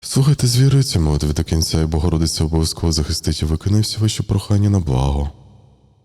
Слухайте з вірою молитви до кінця, і Богородиця обов'язково захистить і виконає всі ваші прохання на благо.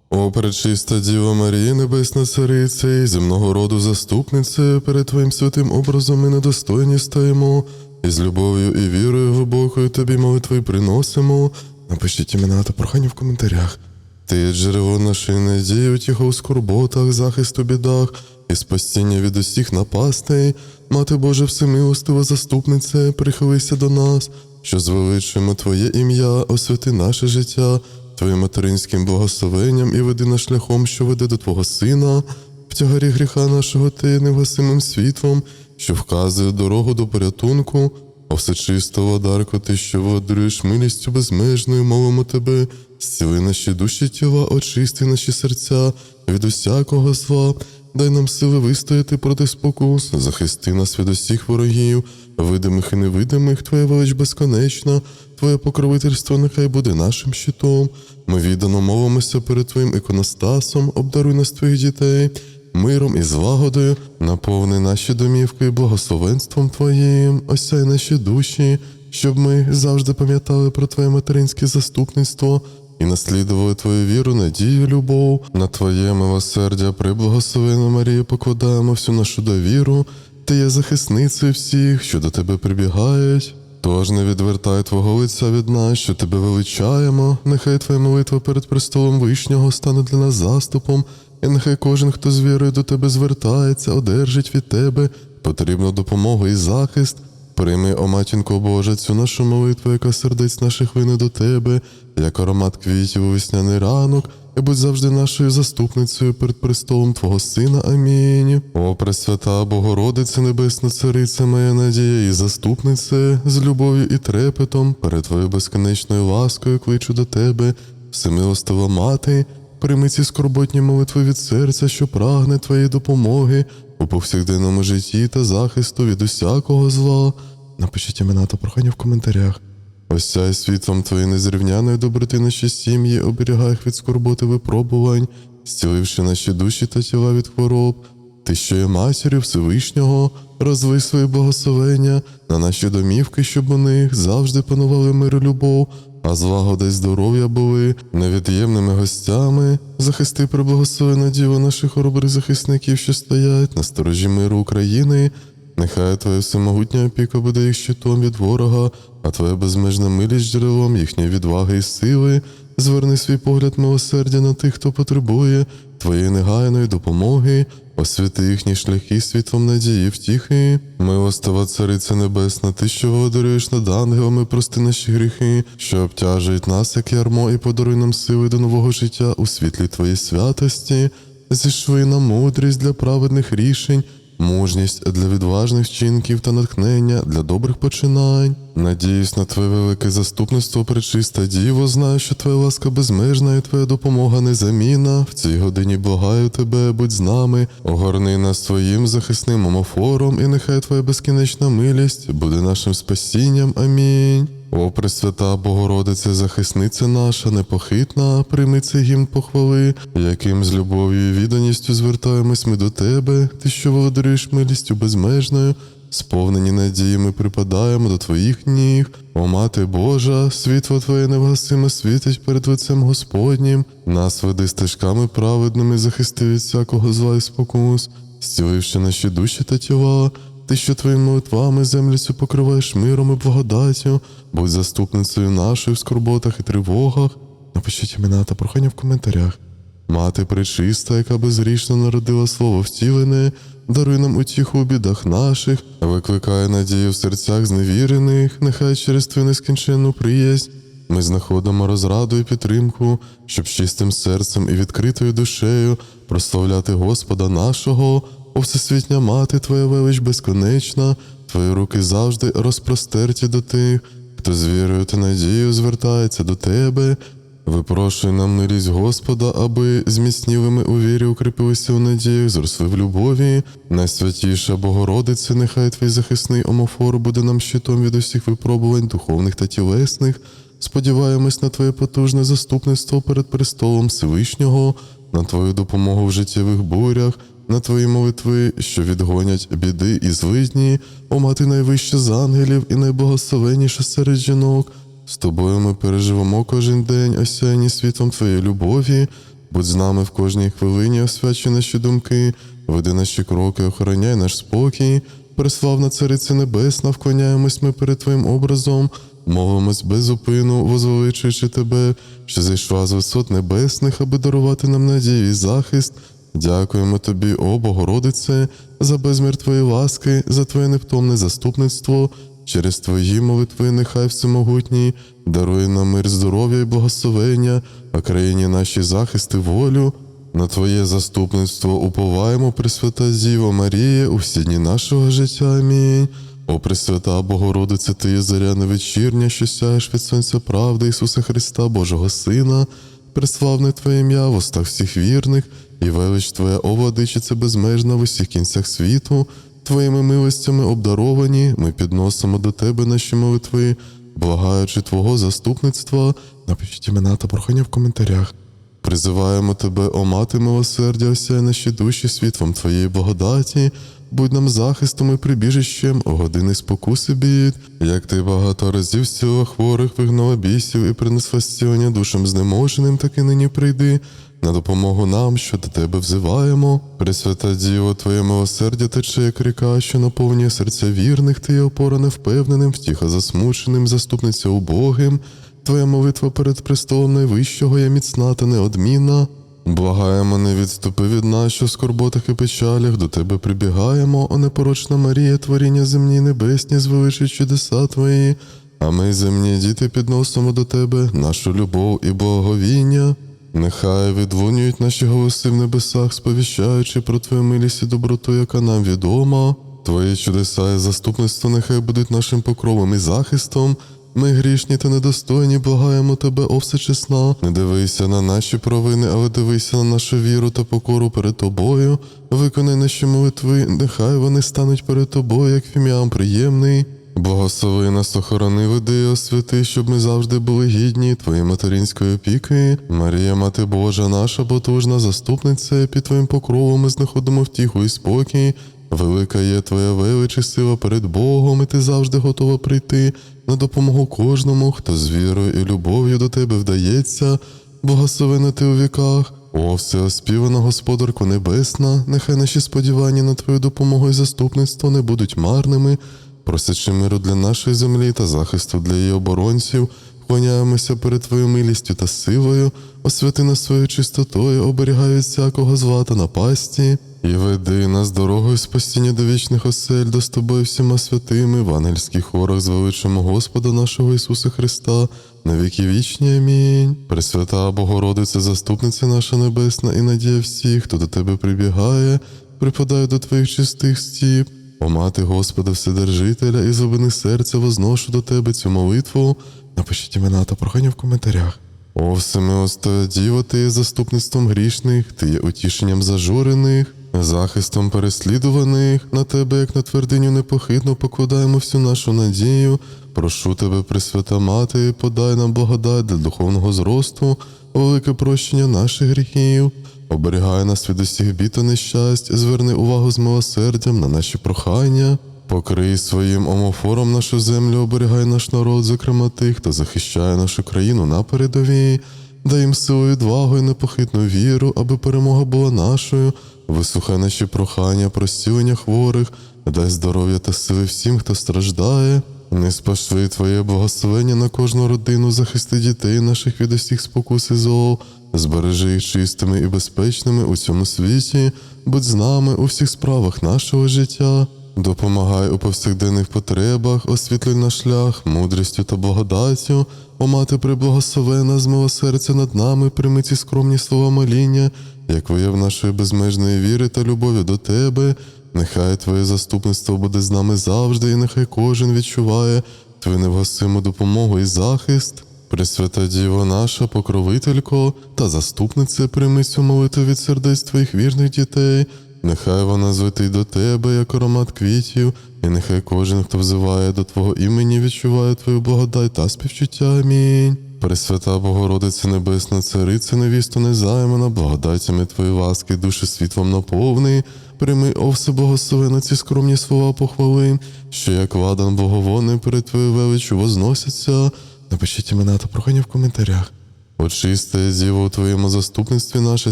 О, пречиста Діва Марія, Небесна Цариця і земного роду заступнице, перед Твоїм святим образом ми недостойні стаємо, і з любов'ю і вірою глибокою Тобі молитви приносимо. Напишіть імена та прохання в коментарях. Ти є джерело нашої надії, утіха у скорботах, захист у бідах і спасіння від усіх напастей. Мати Божа всемилостива заступнице, прихилися до нас, що звеличуємо Твоє ім'я, освяти наше життя, Твоїм материнським благословенням і веди нас шляхом, що веде до Твого Сина, в тягарі гріха нашого Ти невгасимим світлом, що вказує дорогу до порятунку. О всечисто, водарко, ти, що володарюєш милістю безмежною, молимо тебе, зціли наші душі тіла, очисти наші серця від усякого зла, дай нам сили вистояти проти спокус, захисти нас від усіх ворогів, видимих і невидимих, Твоя велич безконечна, Твоє покровительство нехай буде нашим щитом. Ми віддано мовимося перед Твоїм іконостасом, обдаруй нас Твоїх дітей миром і злагодою, наповни наші домівки благословенством Твоїм, осяй наші душі, щоб ми завжди пам'ятали про Твоє материнське заступництво і наслідували Твою віру, надію, любов, на Твоє милосердя, приблагословену Марію, покладаємо всю нашу довіру, Ти є захисницею всіх, що до Тебе прибігають. Тож не відвертай Твого лиця від нас, що тебе величаємо, нехай Твоя молитва перед престолом Вишнього стане для нас заступом, і нехай кожен, хто з вірою до тебе звертається, одержить від тебе потрібну допомогу і захист. Прийми, о матінко Божа, цю нашу молитву, яка сердець наших вини до тебе, як аромат квітів у весняний ранок, і будь завжди нашою заступницею перед престолом Твого Сина. Амінь. О, Пресвята Богородице, Небесна Цариця, моя надія і заступнице, з любов'ю і трепетом, перед Твоєю безконечною ласкою кличу до Тебе, всемилостива мати, прийми ці скорботні молитви від серця, що прагне Твоєї допомоги у повсякденному житті та захисту від усякого зла. Напишіть імена та прохання в коментарях. Осяй світлом твоєї незрівняної доброти наші сім'ї, оберігай їх від скорботи випробувань, зціливши наші душі та тіла від хвороб. Ти, що є матір'ю Всевишнього, розви свої благословення на наші домівки, щоб у них завжди панували мир і любов, а злагода й здоров'я були невід'ємними гостями. Захисти приблагословена діло наших хоробрих захисників, що стоять на сторожі миру України. Нехай Твоя всемогутня опіка буде їх щитом від ворога, а Твоя безмежна милість джерелом їхньої відваги і сили. Зверни свій погляд милосердя на тих, хто потребує Твоєї негайної допомоги, освіти їхні шляхи світлом надії, втіхи. Милостива Цариця Небесна, Ти, що володарюєш над ангелами, прости наші гріхи, що обтяжують нас, як ярмо, і подаруй нам сили до нового життя у світлі Твоєї святості, зішви нам мудрість для праведних рішень. Мужність для відважних вчинків та натхнення для добрих починань. Надіюсь на Твоє велике заступництво, пречиста Діво, знаю, що Твоя ласка безмежна і Твоя допомога незамінна. В цій годині благаю Тебе, будь з нами, огорни нас Твоїм захисним омофором, і нехай Твоя безкінечна милість буде нашим спасінням. Амінь. О, Пресвята Богородице, захисниця наша, непохитна, прийми цей гімн похвали, яким з любов'ю і відданістю звертаємось ми до Тебе, Ти, що володарюєш милістю безмежною, сповнені надії ми припадаємо до Твоїх ніг. О, Мати Божа, світло Твоє невгасиме світить перед лицем Господнім, нас веди стежками праведними, захисти від всякого зла і спокус, зціливши наші душі та тіла. Ти, що твоїми молитвами землю цю покриваєш миром і благодаттю, будь заступницею нашою в скорботах і тривогах. Напишіть імена та прохання в коментарях. Мати пречиста, яка безгрішно народила слово втілене, даруй нам утіху у бідах наших, викликає надію в серцях зневірених, нехай через твою нескінченну приязнь ми знаходимо розраду і підтримку, щоб з чистим серцем і відкритою душею прославляти Господа нашого. О всесвітня мати, Твоя велич безконечна, Твої руки завжди розпростерті до тих, хто з вірою та надією звертається до Тебе. Випрошуй нам милість Господа, аби зміцніли ми у вірі, укріпилися у надіях, зросли в любові. Найсвятіша Богородице, нехай Твій захисний омофор буде нам щитом від усіх випробувань духовних та тілесних. Сподіваємось на Твоє потужне заступництво перед престолом Всевишнього, на Твою допомогу в життєвих бурях, на твої молитви, що відгонять біди і злидні, о мати найвища з ангелів і найблагословенніша серед жінок. З тобою ми переживемо кожен день, осяяні світом твоєї любові. Будь з нами в кожній хвилині, освячуй наші думки, веди наші кроки, охороняй наш спокій. Преславна Цариця Небесна, вклоняємось ми перед Твоїм образом, мовимось без зупину, возвеличуючи Тебе, що зайшла з висот небесних, аби дарувати нам надію і захист. Дякуємо Тобі, о Богородице, за безмір Твоєї ласки, за Твоє невтомне заступництво. Через Твої молитви, нехай всемогутній, дарує нам мир, здоров'я і благословення, а країні наші захист і волю. На Твоє заступництво уповаємо, Пресвята Діво Марія, у всі дні нашого життя. Амінь. О Пресвята Богородице, Ти є заря невечірня, що сяєш від сонця правди Ісуса Христа, Божого Сина, преславне Твоє ім'я в устах всіх вірних, і велич Твоя, о владичице безмежна в усіх кінцях світу. Твоїми милостями обдаровані, ми підносимо до Тебе наші молитви, благаючи Твого заступництва. Напишіть імена та прохання в коментарях. Призиваємо тебе, о мати милосердя, осяй наші душі світлом Твоєї благодаті, будь нам захистом і прибіжищем у години спокуси бід, як ти багато разів зціла хворих, вигнала бісів і принесла зцілення душам знеможеним, так і нині прийди. На допомогу нам, що до тебе взиваємо. Пресвята Діво, Твоє милосердя тече, як ріка, що наповнює серця вірних, ти є опора невпевненим, втіха засмученим, заступниця убогим. Твоя молитва перед престолом найвищого є міцна та неодмінна. Благаємо, не відступи від нас, що в скорботах і печалях до тебе прибігаємо, о непорочна Марія, творіння земні небесні, звеличить чудеса твої. А ми, земні діти, підносимо до тебе нашу любов і благовіння. Нехай відлунюють наші голоси в небесах, сповіщаючи про твою милість і доброту, яка нам відома. Твої чудеса і заступництво нехай будуть нашим покровом і захистом. Ми грішні та недостойні, благаємо тебе, о всечесна. Не дивися на наші провини, але дивися на нашу віру та покору перед тобою. Виконай наші молитви, нехай вони стануть перед тобою, як фіміам приємний. Благослови нас, охорони, веди освяти, щоб ми завжди були гідні Твоєї материнської опіки. Марія, Мати Божа, наша потужна заступниця, під Твоїм покровом ми знаходимо втіху і спокій. Велика є Твоя велич і сила перед Богом, і ти завжди готова прийти на допомогу кожному, хто з вірою і любов'ю до тебе вдається. Благословена ти у віках. О, всеоспівана Господарко Небесна, нехай наші сподівання на Твою допомогу і заступництво не будуть марними. Просячи миру для нашої землі та захисту для її оборонців, вклоняємося перед Твоєю милістю та силою, освяти нас своєю чистотою, оберігай від всякого зла та напасті, і веди нас дорогою спасіння до вічних осель, до з тобою всіма святими, в ангельських хорах звеличимо Господа нашого Ісуса Христа, на віки вічні. Амінь. Пресвята Богородиця, заступниця наша небесна і надія всіх, хто до тебе прибігає, припадає до Твоїх чистих стіп. О мати Господа Вседержителя і зубини серця возношу до тебе цю молитву. Напишіть імена та прохання в коментарях. О, всемилоста Діво, ти є заступництвом грішних, ти є утішенням зажурених, захистом переслідуваних. На тебе, як на твердиню непохитно, покладаємо всю нашу надію. Прошу тебе, Пресвята Мати, подай нам благодать для духовного зросту, велике прощення наших гріхів. Оберігай нас від усіх бід та нещасть, зверни увагу з милосердям на наші прохання. Покрий своїм омофором нашу землю, оберігай наш народ, зокрема тих, хто захищає нашу країну на передовій. Дай їм силу, відвагу і непохитну віру, аби перемога була нашою. Вислухай наші прохання про зцілення хворих, дай здоров'я та сили всім, хто страждає. Не спошли Твоє благословення на кожну родину, захисти дітей наших від усіх спокус і зол, збережи їх чистими і безпечними у цьому світі, будь з нами у всіх справах нашого життя. Допомагай у повсякденних потребах, освітлюй наш шлях, мудрістю та благодаттю, о мати приблагословена з мого серця над нами, прийми ці скромні слова моління, як вияв нашої безмежної віри та любові до тебе. Нехай Твоє заступництво буде з нами завжди, і нехай кожен відчуває Твою невгасиму допомогу і захист. Пресвята Діво наша, покровителько та заступниця, прийми цю молитву від сердець Твоїх вірних дітей. Нехай вона звитий до Тебе, як аромат квітів, і нехай кожен, хто взиває до Твого імені, відчуває Твою благодать та співчуття. Амінь. Пресвята Богородице Небесна, Царице, невісту незаймана, благодатями Твої ласки, душі світлом наповни, прийми, о все Богословено ці скромні слова похвали, що як ладан боговонний перед Твоєю величчю возносяться. Напишіть імена та прохання в коментарях. Очисте Діво у Твоєму заступництві наше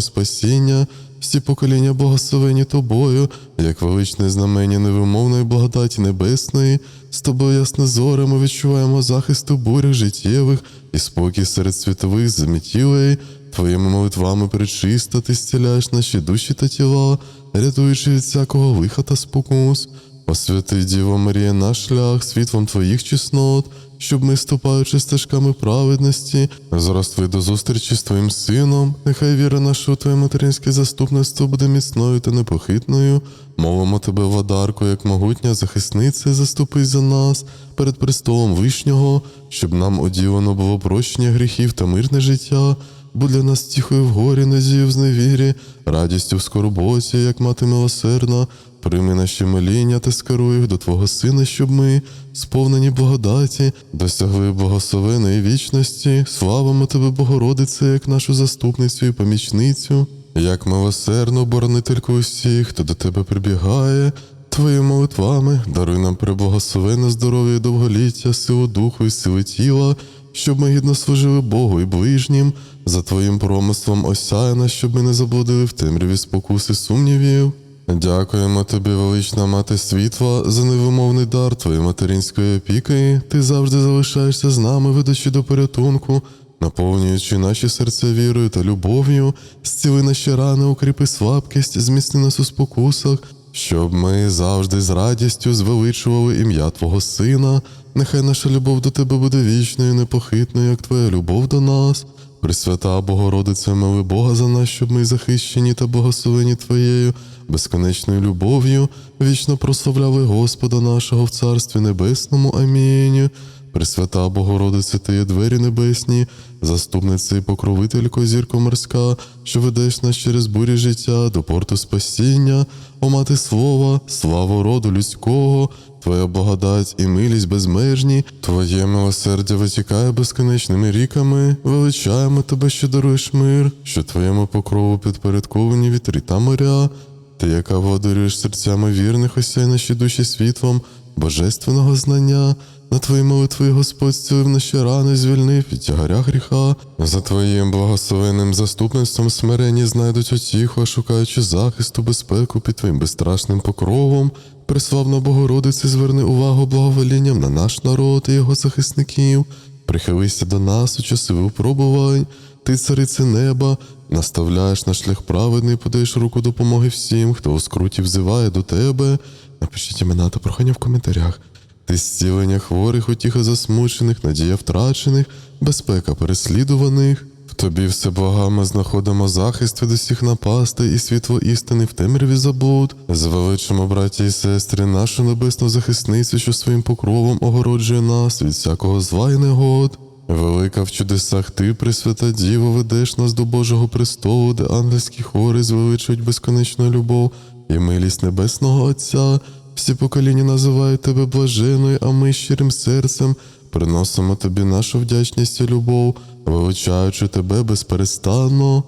спасіння, всі покоління благословені Тобою, як величне знамення невимовної благодаті небесної, з тобою яснозоримо відчуваємо захист у бурях життєвих і спокій серед світових замітілей. Твоїми молитвами причиста, ти зціляєш наші душі та тіла, рятуючи від всякого лиха та спокус. Освяти, Діво Марія, наш шлях світлом Твоїх чеснот, щоб ми, ступаючи стежками праведності, зросли до зустрічі з Твоїм Сином. Нехай віра наша у Твоє материнське заступництво буде міцною та непохитною. Молимо Тебе, владарко, як могутня захисниця, заступи за нас перед престолом Вишнього, щоб нам оділено було прощення гріхів та мирне життя. Будь для нас тихою в горі, надію в зневірі, радістю в скорботі, як мати милосердна, прийми наші моління та скеруй їх до Твого Сина, щоб ми, сповнені благодаті, досягли благословеної вічності, славимо Тебе, Богородице, як нашу заступницю і помічницю, як милосердну боронительку усіх, хто до Тебе прибігає. Твоїми молитвами даруй нам преблагословенне здоров'я і довголіття, силу духу і сили тіла, щоб ми гідно служили Богу і ближнім, за Твоїм промислом осяяна, щоб ми не заблудили в темряві спокуси сумнівів. Дякуємо тобі, велична мати світла, за невимовний дар твоєї материнської опіки. Ти завжди залишаєшся з нами, ведучи до порятунку, наповнюючи наші серця вірою та любов'ю, зціли наші рани, укріпи слабкість, зміцни нас у спокусах, щоб ми завжди з радістю звеличували ім'я Твого Сина. Нехай наша любов до Тебе буде вічною, непохитною, як Твоя любов до нас. Пресвята Богородице, моли Бога за нас, щоб ми захищені та благословені Твоєю, безконечною любов'ю, вічно прославляли Господа нашого в Царстві Небесному. Амінь. Пресвята Богородице, Ти є двері небесні, заступниця і покровителько зірко морська, що ведеш нас через бурі життя до порту спасіння, о мати слова, славу роду людського, Твоя благодать і милість безмежні, Твоє милосердя витікає безконечними ріками, величаємо Тебе, що даруєш мир, що Твоєму покрову підпорядковані вітри та моря, Ти, яка владарюєш серцями вірних, осяй наші душі світлом божественного знання. На твої молитви Господь зцілив наші рани, звільнив від тягаря гріха. За твоїм благословенним заступництвом смирені знайдуть утіху, шукаючи захисту, безпеку під твоїм безстрашним покровом. Приславна Богородице, зверни увагу благоволінням на наш народ і його захисників. Прихилися до нас у часи випробувань. Ти, царице неба, наставляєш на шлях праведний, подаєш руку допомоги всім, хто у скруті взиває до тебе. Напишіть імена та прохання в коментарях. Ти зцілення хворих, утіха засмучених, надія втрачених, безпека переслідуваних. Тобі все благами знаходимо захист від усіх напастей і світло істини в темряві заблуд. Звеличимо, браті і сестри, нашу небесну захисницю, що своїм покровом огороджує нас від всякого зла й негод. Велика в чудесах ти, Пресвята Діво, ведеш нас до Божого престолу, де ангельські хори звеличують безконечну любов і милість Небесного Отця. Всі покоління називають тебе блаженою, а ми щирим серцем приносимо тобі нашу вдячність і любов, вилучаючи тебе безперестанно.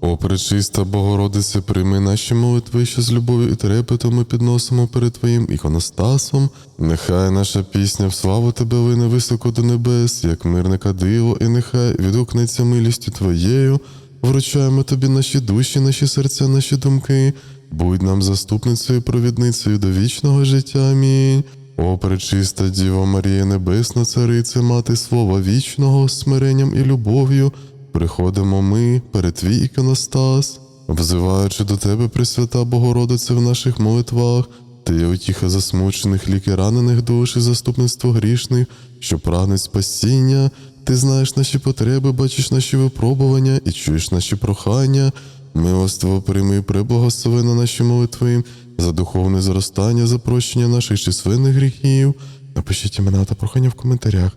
О, пречиста Богородице, прийми наші молитви, що з любов'ю і трепетом ми підносимо перед Твоїм іконостасом. Нехай наша пісня в славу Тебе лине високо до небес, як мирне кадило, і нехай відгукнеться милістю Твоєю. Вручаємо тобі наші душі, наші серця, наші думки. Будь нам заступницею і провідницею до вічного життя. Амінь. О, пречиста Діва Марія Небесна, Цариця, Мати Слова вічного, смиренням і любов'ю, приходимо ми перед твій іконостас, взиваючи до тебе, Пресвята Богородице, в наших молитвах, ти є утіха засмучених, ліки ранених душ і заступництво грішних, що прагнуть спасіння. Ти знаєш наші потреби, бачиш наші випробування і чуєш наші прохання. Милоство прийми преблагословено наші молитви за духовне зростання, за прощення наших численних гріхів. Напишіть імена та прохання в коментарях.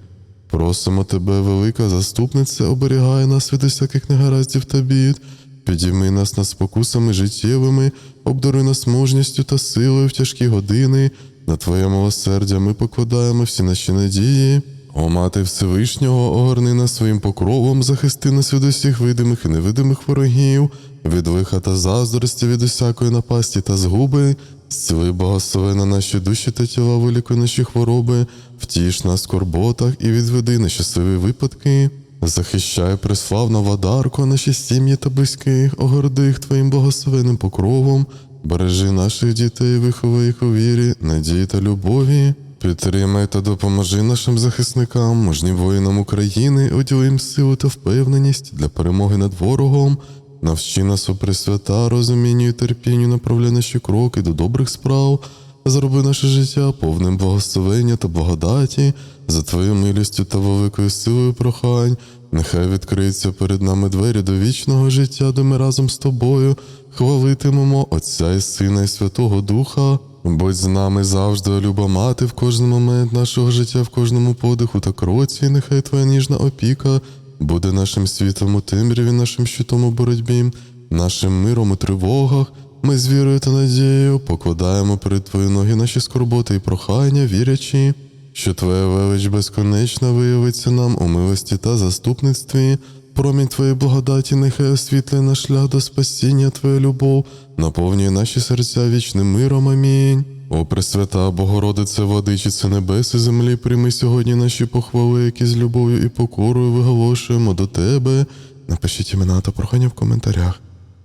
Просимо тебе, велика заступниця, оберігай нас від усяких негараздів та бід. Підійми нас над спокусами життєвими, обдаруй нас мужністю та силою в тяжкі години. На Твоє милосердя ми покладаємо всі наші надії. О мати Всевишнього, огорни нас своїм покровом, захисти нас від усіх видимих і невидимих ворогів, від лиха та заздрості, від усякої напасті та згуби, зціли благослови на наші душі та тіла, вилікуй наші хвороби, втіш нас в скорботах і відведи на щасливі випадки. Захищай преславна владарко, наші сім'ї та близьких, огорди їх твоїм благословенним покровом, бережи наших дітей, виховай їх у вірі, надії та любові. Підтримай та допоможи нашим захисникам, мужнім воїнам України, оділи їм силу та впевненість для перемоги над ворогом. Навчи нас у пресвята, розумінню і терпінню, направляй наші кроки до добрих справ. Зроби наше життя повним благословення та благодаті, за Твою милістю та великою силою прохань. Нехай відкриються перед нами двері до вічного життя, де ми разом з тобою хвалитимемо Отця і Сина і Святого Духа. Будь з нами завжди, люба мати, в кожен момент нашого життя, в кожному подиху та кроці, нехай Твоя ніжна опіка буде нашим світом у темряві, нашим щитом у боротьбі, нашим миром у тривогах. Ми з вірою та надією покладаємо перед Твої ноги наші скорботи і прохання, вірячи, що Твоя велич безконечна виявиться нам у милості та заступництві. Промінь Твоєї благодаті, нехай освітлює наш шлях до спасіння, Твоя любов, наповнює наші серця вічним миром. Амінь. О, Пресвята, Богородице, владичице небес і землі, прийми сьогодні наші похвали, які з любов'ю і покорою виголошуємо до Тебе. Напишіть імена та прохання в коментарях.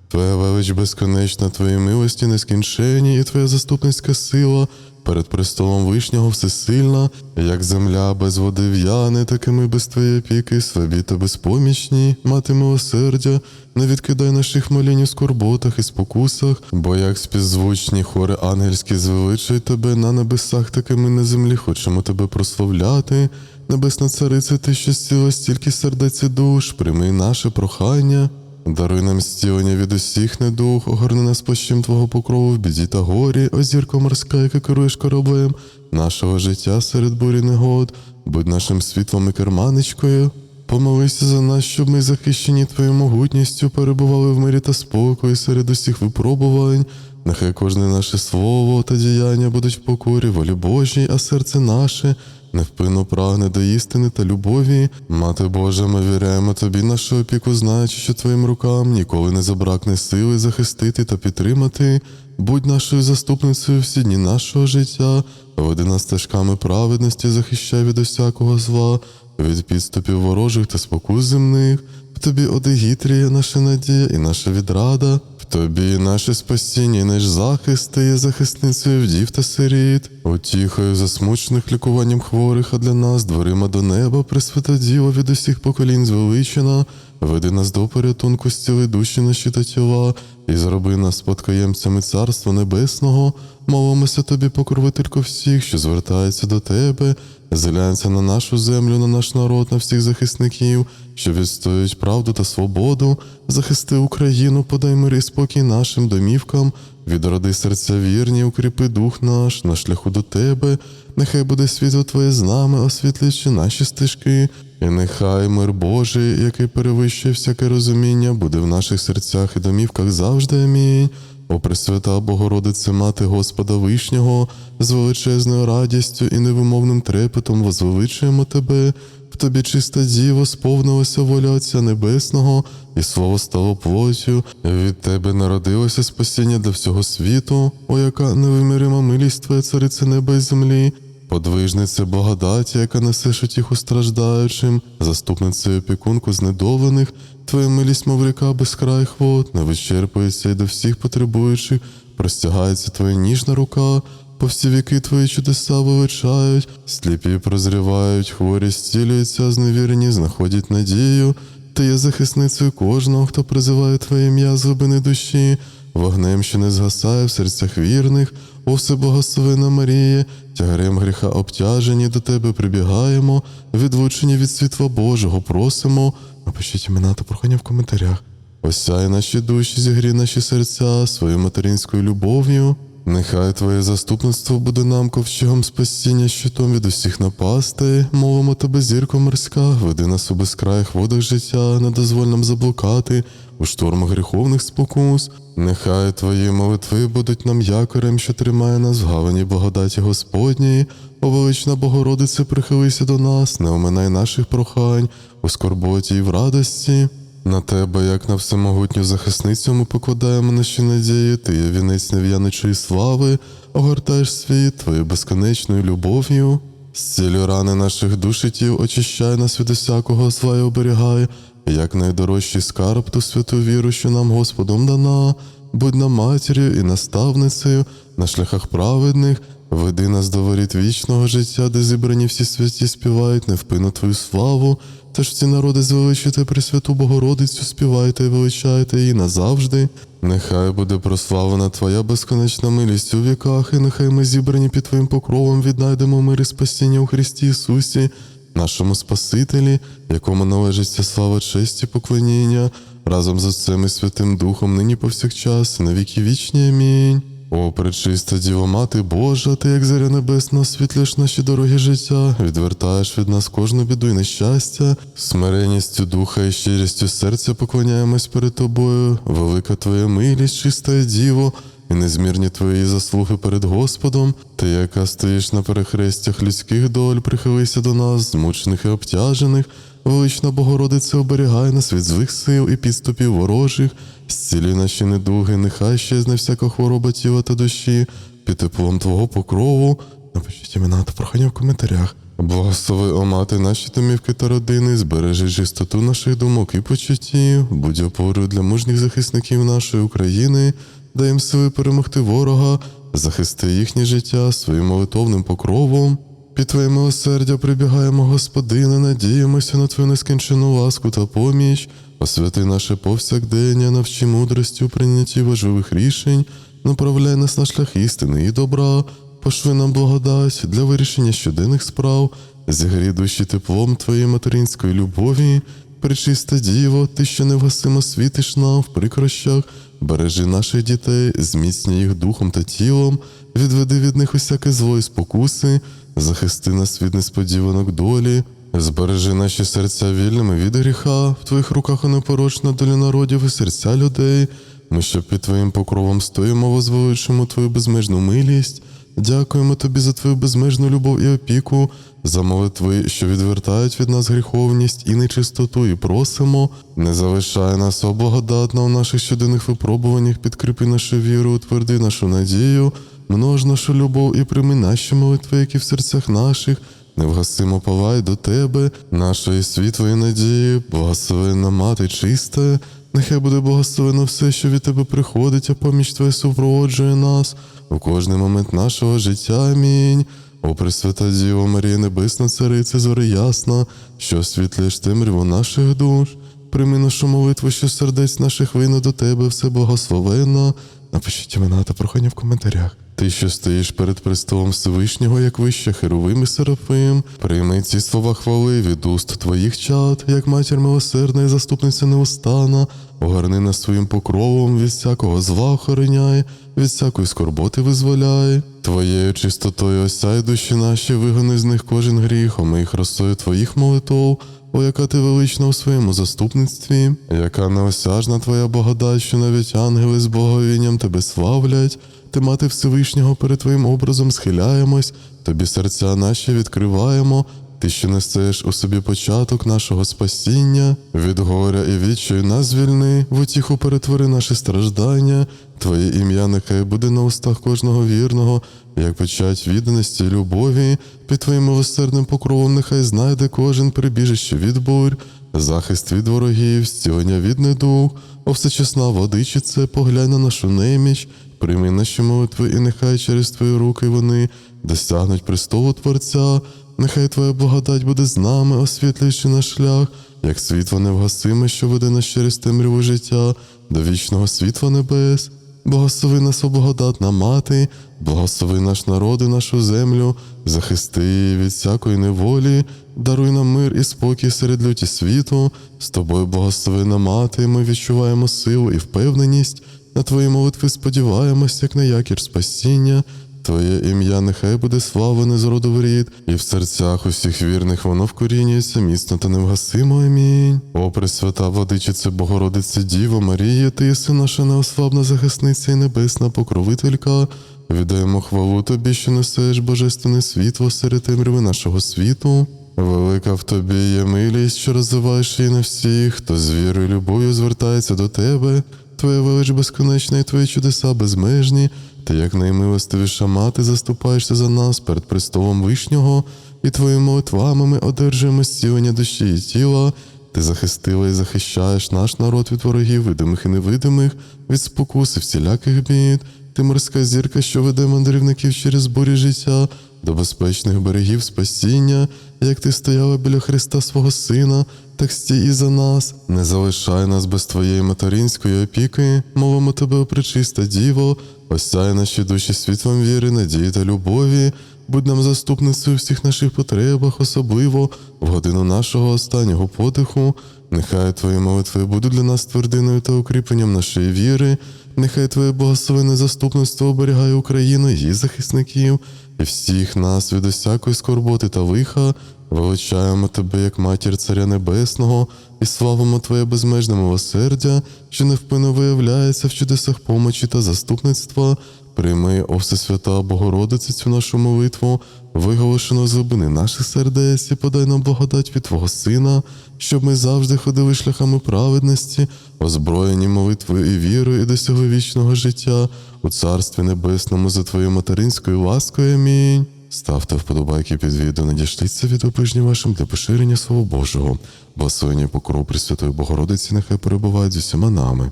Твоя велич безконечна, Твої милості нескінчені, і Твоя заступницька сила перед престолом Вишнього всесильна, як земля без води в'яне, так і ми без Твоєї опіки, слабі та безпомічні, мати милосердя, не відкидай наших молінь у скорботах і спокусах, бо як співзвучні хори ангельські звеличують Тебе на небесах, так і ми на землі хочемо Тебе прославляти. Небесна цариця, ти що зціла стільки сердець і душ, прийми наше прохання. Даруй нам зцілення від усіх недуг, огорни нас плащем Твого покрову в біді та горі, озірко морська, яка керуєш кораблем нашого життя серед бурі негод, будь нашим світлом і керманичкою. Помолися за нас, щоб ми, захищені Твоєю могутністю, перебували в мирі та спокої серед усіх випробувань. Нехай кожне наше слово та діяння будуть в покорі волі Божій, а серце наше невпинно прагне до істини та любові. Мати Божа, ми віряємо тобі нашу опіку, знаючи, що твоїм рукам ніколи не забракне сили захистити та підтримати. Будь нашою заступницею всі дні нашого життя, веди нас стежками праведності, захищай від усякого зла, від підступів ворожих та спокус земних. В тобі одегітрія, наша надія і наша відрада. Тобі наше спасіння наш захист, стає захисницею вдів та сиріт, утіхою засмучених лікуванням хворих, а для нас дверима до неба, Пресвята Діва від усіх поколінь звеличена, веди нас до порятунку, стіли душі наші та тіла, і зроби нас спадкоємцями Царства Небесного, молимося тобі, покровителько всіх, що звертаються до тебе, зглянься на нашу землю, на наш народ, на всіх захисників, що відстоюють правду та свободу, захисти Україну, подай мир і спокій нашим домівкам, відроди серця вірні, укріпи дух наш на шляху до тебе, нехай буде світло Твоє з нами, освітлюючи наші стежки, і нехай мир Божий, який перевищує всяке розуміння, буде в наших серцях і домівках завжди. Амінь. О Пресвята Богородице, Мати Господа Вишнього, з величезною радістю і невимовним трепетом возвеличуємо Тебе, в Тобі чиста діво, сповнилася воля Отця Небесного, і Слово стало плоттю, від Тебе народилося спасіння для всього світу, о яка невимірима милість Твоя цариця неба і землі, подвижниця благодаті, яка несеш утіху страждаючим, заступниця опікунку знедолених, Твоя милість, мов ріка безкрай вод, не вичерпується і до всіх потребуючих, простягається Твоя ніжна рука, по всі віки Твої чудеса величають, сліпі прозрівають, хворі зцілюються, зневірені знаходять надію. Ти є захисницею кожного, хто призиває Твоє ім'я з глибини душі, вогнем, що не згасає в серцях вірних, о всеблагословена Марія, тягарем гріха обтяжені до Тебе прибігаємо, відлучені від світла Божого просимо. Напишіть імена та прохання в коментарях. Осяй наші душі, зігрій наші серця своєю материнською любов'ю. Нехай Твоє заступництво буде нам ковчегом спасіння, щитом від усіх напастей. Мовимо тебе, зірко морська, веди нас у безкраїх водах життя, не дозволь нам заблукати у штормах гріховних спокус. Нехай Твої молитви будуть нам якорем, що тримає нас в гавані благодаті Господньої. О, велична Богородице, прихилися до нас, не оминай наших прохань у скорботі і в радості. На тебе, як на всемогутню захисницю, ми покладаємо наші надії, ти є вінець нев'яничої слави, огортаєш світ твоєю безконечною любов'ю. Зцілю рани наших душитів, очищай нас від усякого зла і оберігай, як найдорожчий скарб ту святу віру, що нам Господом дана, будь нам матір'ю і наставницею на шляхах праведних, веди нас до воріт вічного життя, де зібрані всі святі співають невпинно твою славу. Тож ці народи звеличуйте Пресвяту Богородицю, співайте і величайте її назавжди. Нехай буде прославлена Твоя безконечна милість у віках, і нехай ми зібрані під Твоїм покровом віднайдемо мир і спасіння у Христі Ісусі, нашому Спасителі, якому належить вся слава, честь і поклоніння, разом з Отцем і Святим Духом, нині повсякчас, і на віки вічні. Амінь. О, пречиста Діво Мати Божа, ти як заря небесна, освітлюєш наші дороги життя, відвертаєш від нас кожну біду і нещастя, смиренністю духа і щирістю серця поклоняємось перед тобою, велика твоя милість, чиста Діво, і незмірні твої заслуги перед Господом, ти, яка стоїш на перехрестях людських доль, прихилися до нас, змучених і обтяжених. Велична Богородице, оберігай нас від злих сил і підступів ворожих, зцілі наші недуги, нехай щезне всяка хвороба тіла та душі, під теплом Твого покрову. Напишіть імена та прохання в коментарях. Благослови, о мати, наші домівки та родини, збережи чистоту наших думок і почуттів, будь опорою для мужніх захисників нашої України, дай їм сили перемогти ворога, захисти їхнє життя своїм молитовним покровом. Під Твоє милосердя прибігаємо, Господине, надіємося на Твою нескінчену ласку та поміч, освяти наше повсякдення, навчи мудрості у прийнятті важливих рішень, направляй нас на шлях істини і добра, пошли нам благодать для вирішення щоденних справ, зігрій душі теплом Твоєї материнської любові, пречиста Діво, Ти, що невгасимо світиш нам в прикрощах, бережи наших дітей, зміцні їх духом та тілом, відведи від них усяке зло і спокуси, захисти нас від несподіванок долі, збережи наші серця вільними від гріха, в твоїх руках непорочна доля народів і серця людей. Ми, що під Твоїм покровом стоїмо, возвеличимо Твою безмежну милість. Дякуємо Тобі за Твою безмежну любов і опіку, за молитви, що відвертають від нас гріховність і нечистоту, і просимо, не залишай нас облагодатно у наших щоденних випробуваннях, підкріпи нашу віру, утверди нашу надію, множ нашу любов і прийми наші молитви, які в серцях наших. Невгасимо палай до тебе, нашої світлої надії, благословенна мати чиста, нехай буде благословено все, що від тебе приходить, а поміч твоя супроводжує нас у кожний момент нашого життя. Амінь. О, Пресвята Діво Марія Небесна Цариця, зори ясна, що освітлюєш темряву наших душ. Прийми нашу молитву, що сердець наших вину до тебе, все благословенно. Напишіть імена та прохання в коментарях. Ти, що стоїш перед престолом Всевишнього, як вище Херовим і Серафим, прийми ці слова хвали від уст твоїх чад, як матір милосердна і заступниця неустана, огорни нас своїм покровом, від всякого зла охороняй, від всякої скорботи визволяй. Твоєю чистотою осяй душі наші, вигони з них кожен гріх, омий їх росою твоїх молитов, о, яка ти велична у своєму заступництві, яка неосяжна твоя благодать, що навіть ангели з боговінням тебе славлять. Ти, мати Всевишнього, перед Твоїм образом схиляємось, тобі серця наші відкриваємо, ти, що несеш у собі початок нашого спасіння, від горя і відчаю нас звільни, в утіху перетвори наші страждання, Твоє ім'я нехай буде на устах кожного вірного, як печать відданості і любові, під Твоїм милосердним покровом нехай знайде кожен прибіжище від бурь, захист від ворогів, зцілення від недуг, о всечесна водичице, поглянь на нашу неміч, прийми наші молитви, і нехай через Твої руки вони досягнуть престолу Творця, нехай Твоя благодать буде з нами, освітлюючи наш шлях, як світло невгасиме, що веде нас через темряву життя до вічного світла небес. Благослови нас, о благодатна мати, благослови наш народ і нашу землю, захисти від всякої неволі, даруй нам мир і спокій серед люті світу. З тобою, благословена мати, ми відчуваємо силу і впевненість. на твої молитви сподіваємось, як на якір спасіння. Твоє ім'я нехай буде славлене з роду в рід, і в серцях усіх вірних воно вкорінюється міцно та невгасимо. Амінь. О, Пресвята владичице, Богородице Діво, Марія, ти єси наша неослабна захисниця і небесна покровителька. Віддаємо хвалу тобі, що несеш божественне світло серед темряви нашого світу. Велика в тобі є милість, що розвиваєш її на всіх, хто з вірою і любов'ю звертається до тебе. Твоя велич безконечна і твої чудеса безмежні. Ти, як наймилостивіша мати, заступаєшся за нас перед престолом Вишнього, і твоїми молитвами ми одержуємо зцілення душі і тіла. Ти захистила і захищаєш наш народ від ворогів, видимих і невидимих, від спокуси всіляких бід. Ти морська зірка, що веде мандрівників через бурі життя до безпечних берегів спасіння, як ти стояла біля Христа свого Сина, стій і за нас. Не залишай нас без твоєї материнської опіки, мовимо тебе, о пречиста Діво, осяй наші душі світлом віри, надії та любові. Будь нам заступницею у всіх наших потребах, особливо в годину нашого останнього подиху. Нехай твої молитви будуть для нас твердиною та укріпленням нашої віри. Нехай Твоє благословенне заступництво оберігає Україну, її захисників і всіх нас від усякої скорботи та лиха. Величаємо Тебе як матір Царя Небесного і славимо Твоє безмежне милосердя, що невпинно виявляється в чудесах помочі та заступництва. Прийми, о Всесвята Богородице, цю нашу молитву, виголошену з глибини наших сердець, і подай нам благодать від Твого Сина, щоб ми завжди ходили шляхами праведності, озброєні молитвою і вірою, і досягли вічного життя у Царстві Небесному за Твоєю материнською ласкою. Амінь. Ставте вподобайки під відео, надішліться від ближнім вашим для поширення Слова Божого. Благословення покров Пресвятої Богородиці нехай перебувають з усіма нами.